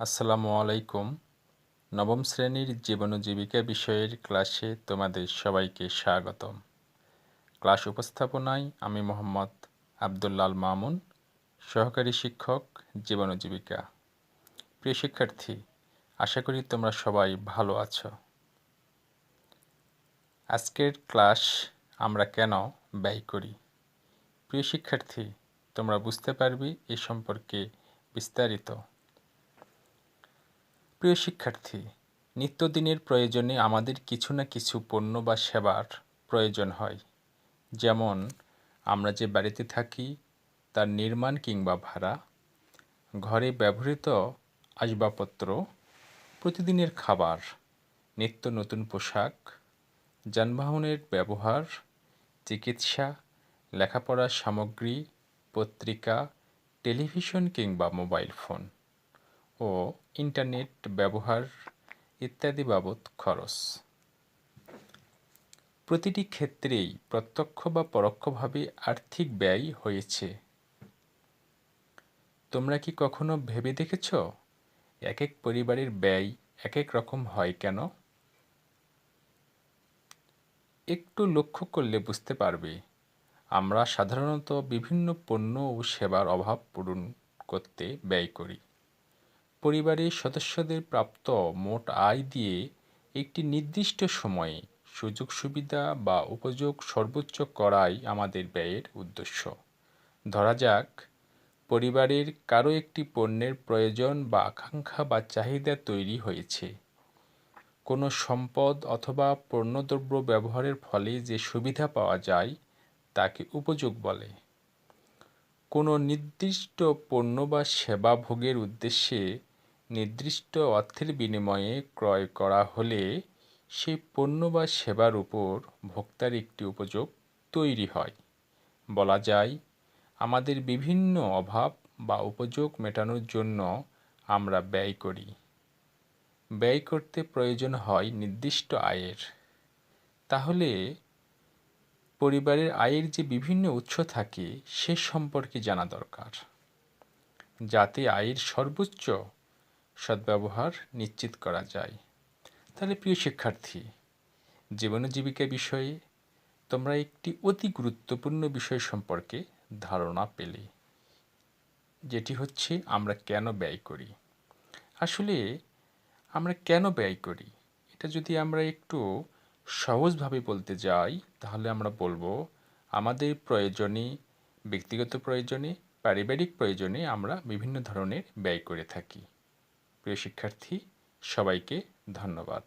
আসসালামু আলাইকুম। নবম শ্রেণির জীবন জীবিকা বিষয়ের ক্লাসে তোমাদের সবাইকে স্বাগতম। ক্লাস উপস্থাপনায় আমি মোহাম্মদ আবদুল্লাল মামুন, সহকারী শিক্ষক জীবন জীবিকা প্রিয় শিক্ষার্থী, আশা করি তোমরা সবাই ভালো আছো। আজকের ক্লাস আমরা কেন ব্যয় করি? প্রিয় শিক্ষার্থী, তোমরা বুঝতে পারবে এ সম্পর্কে বিস্তারিত। প্রিয় শিক্ষার্থী, নিত্যদিনের প্রয়োজনে আমাদের কিছু না কিছু পণ্য বা সেবার প্রয়োজন হয়। যেমন, আমরা যে বাড়িতে থাকি, তার নির্মাণ কিংবা ভাড়া, ঘরে ব্যবহৃত আসবাবপত্র, প্রতিদিনের খাবার, নিত্য নতুন পোশাক, যানবাহনের ব্যবহার, চিকিৎসা, লেখাপড়ার সামগ্রী, পত্রিকা, টেলিভিশন কিংবা মোবাইল ফোন। ও ইন্টারনেট ব্যবহার ইত্যাদি বাবদ খরচ। প্রতিটি ক্ষেত্রেই প্রত্যক্ষ বা পরোক্ষভাবে আর্থিক ব্যয় হয়েছে। তোমরা কি কখনো ভেবে দেখেছ? এক এক পরিবারের ব্যয় এক এক রকম হয় কেন? একটু লক্ষ্য করলে বুঝতে পারবে, আমরা সাধারণত বিভিন্ন পণ্য ও সেবার অভাব পূরণ করতে ব্যয় করি। পরিবারের সদস্যদের প্রাপ্ত মোট আয় দিয়ে একটি নির্দিষ্ট সময়ে সুযোগ সুবিধা বা উপযোগ সর্বোচ্চ করাই আমাদের ব্যয়ের উদ্দেশ্য। ধরা যাক, পরিবারের কারও একটি পণ্যের প্রয়োজন বা আকাঙ্ক্ষা বা চাহিদা তৈরি হয়েছে। কোনো সম্পদ অথবা পণ্যদ্রব্য ব্যবহারের ফলে যে সুবিধা পাওয়া যায়, তাকে উপযোগ বলে। কোনো নির্দিষ্ট পণ্য বা সেবা ভোগের উদ্দেশ্যে নির্দিষ্ট অর্থের বিনিময়ে ক্রয় করা হলে সেই পণ্য বা সেবার উপর ভোক্তার একটি উপযোগ তৈরি হয়। বলা যায়, আমাদের বিভিন্ন অভাব বা উপযোগ মেটানোর জন্য আমরা ব্যয় করি। ব্যয় করতে প্রয়োজন হয় নির্দিষ্ট আয়ের। তাহলে পরিবারের আয়ের যে বিভিন্ন উৎস থাকে সে সম্পর্কে জানা দরকার। যাতে আয়ের সর্বোচ্চ সদ্ব্যবহার নিশ্চিত করা যায়। তাহলে প্রিয় শিক্ষার্থী, জীবন জীবিকা বিষয়ে তোমরা একটি অতি গুরুত্বপূর্ণ বিষয় সম্পর্কে ধারণা পেলে, যেটি হচ্ছে আমরা কেন ব্যয় করি। আসলে আমরা কেন ব্যয় করি? এটা যদি আমরা একটু সহজভাবে বলতে যাই, তাহলে আমরা বলব আমাদের প্রয়োজনে, ব্যক্তিগত প্রয়োজনে, পারিবারিক প্রয়োজনে আমরা বিভিন্ন ধরনের ব্যয় করে থাকি। প্রিয় শিক্ষার্থী সবাইকে ধন্যবাদ।